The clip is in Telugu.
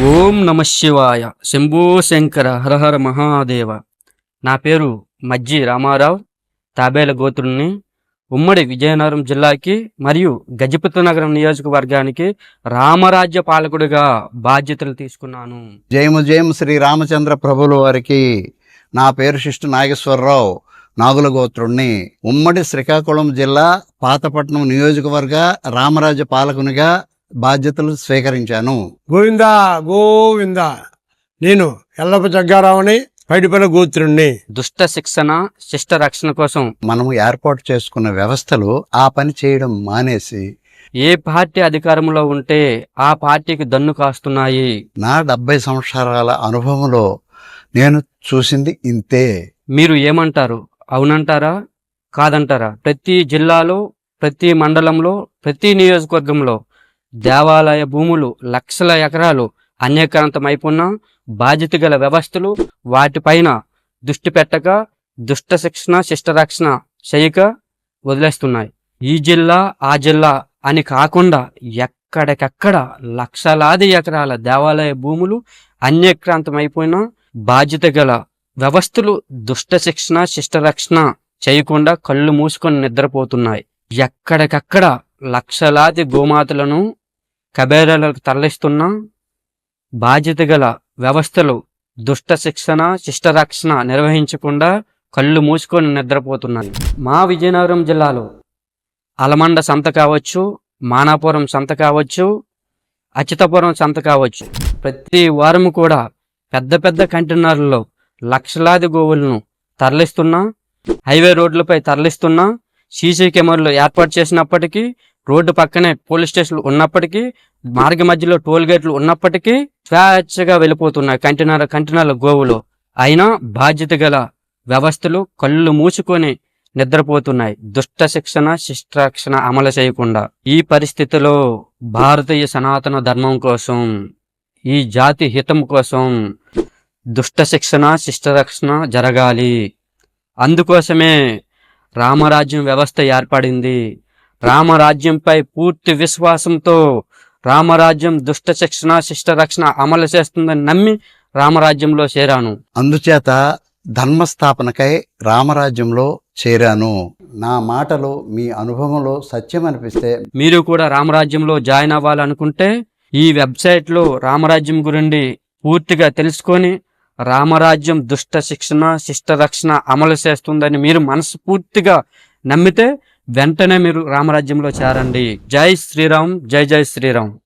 ఓం నమ శివాయ. శంభో శంకర హరహర మహాదేవ. నా పేరు మజ్జి రామారావు. తాబేల గోత్రుణ్ణి. ఉమ్మడి విజయనగరం జిల్లాకి మరియు గజపతి నగరం నియోజకవర్గానికి రామరాజ్య పాలకుడిగా బాధ్యతలు తీసుకున్నాను. జయము జయము శ్రీ రామచంద్ర ప్రభుల వారికి నా పేరు శిష్టు నాగేశ్వరరావు. నాగుల గోత్రుణ్ణి. ఉమ్మడి శ్రీకాకుళం జిల్లా పాతపట్నం నియోజకవర్గ రామరాజ్య పాలకునిగా బాధ్యతలు స్వీకరించాను. గోవిందా గోవిందా. నేను ఎల్లప్ప జగ్గారావుని పైడిపల్లి గోత్రుణ్ణి. దుష్ట శిక్షణ శిష్ట రక్షణ కోసం మనము ఏర్పాటు చేసుకున్న వ్యవస్థలు ఆ పని చేయడం మానేసి ఏ పార్టీ అధికారంలో ఉంటే ఆ పార్టీకి దన్ను కాస్తున్నాయి. నా డెబ్బై సంవత్సరాల అనుభవంలో నేను చూసింది ఇంతే. మీరు ఏమంటారు? అవునంటారా? కాదంటారా? ప్రతి జిల్లాలో ప్రతి మండలంలో ప్రతి నియోజకవర్గంలో దేవాలయ భూములు లక్షల ఎకరాలు అన్యక్రాంతమైపోయినా బాధ్యత గల వ్యవస్థలు వాటిపైన దృష్టి పెట్టక దుష్ట శిక్షణ శిష్టరక్షణ చేయక వదిలేస్తున్నాయి. ఈ జిల్లా ఆ జిల్లా అని కాకుండా ఎక్కడికక్కడ లక్షలాది ఎకరాల దేవాలయ భూములు అన్యక్రాంతమైపోయినా బాధ్యత గల వ్యవస్థలు దుష్ట శిక్షణ శిష్టరక్షణ చేయకుండా కళ్ళు మూసుకొని నిద్రపోతున్నాయి. ఎక్కడికక్కడ లక్షలాది గోమాతలను కబేరాలకు తరలిస్తున్న బాధ్యత గల వ్యవస్థలు దుష్ట శిక్షణ శిష్టరక్షణ నిర్వహించకుండా కళ్ళు మూసుకొని నిద్రపోతున్నాయి. మా విజయనగరం జిల్లాలో అలమండ సంత కావచ్చు మానాపురం సంత కావచ్చు అచితపురం సంత కావచ్చు. ప్రతి వారం కూడా పెద్ద పెద్ద కంటైనర్లలో లక్షలాది గోవులను తరలిస్తున్నా హైవే రోడ్లపై తరలిస్తున్నా సీసీ కెమెరాలు ఏర్పాటు చేసినప్పటికీ రోడ్డు పక్కనే పోలీస్ స్టేషన్లు ఉన్నప్పటికీ మార్గ మధ్యలో టోల్ గేట్లు ఉన్నప్పటికీ స్వేచ్ఛగా వెళ్ళిపోతున్నాయి కంటైనర్ కంటైనర్ల గోవులు. అయినా బాధ్యత గల వ్యవస్థలు కళ్ళు మూసుకొని నిద్రపోతున్నాయి. దుష్ట శిక్షణ శిష్టాక్షణ అమలు చేయకుండా. ఈ పరిస్థితిలో భారతీయ సనాతన ధర్మం కోసం ఈ జాతి హితం కోసం దుష్ట శిక్షణ శిష్టరక్షణ జరగాలి. అందుకోసమే రామరాజ్యం వ్యవస్థ ఏర్పడింది. రామరాజ్యంపై పూర్తి విశ్వాసంతో రామరాజ్యం దుష్ట శిక్షణ శిష్టరక్షణ అమలు చేస్తుందని నమ్మి రామరాజ్యంలో చేరాను. అందుచేత ధర్మస్థాపనకై రామరాజ్యంలో చేరాను. నా మాటలు మీ అనుభవంలో సత్యం అనిపిస్తే మీరు కూడా రామరాజ్యంలో జాయిన్ అవ్వాలనుకుంటే ఈ వెబ్సైట్లో రామరాజ్యం గురించి పూర్తిగా తెలుసుకొని రామరాజ్యం దుష్ట శిక్షణ శిష్టరక్షణ అమలు చేస్తుందని మీరు మనస్ఫూర్తిగా నమ్మితే వెంటనే మీరు రామరాజ్యంలో చేరండి. జై శ్రీరామ్ జై జై శ్రీరామ్.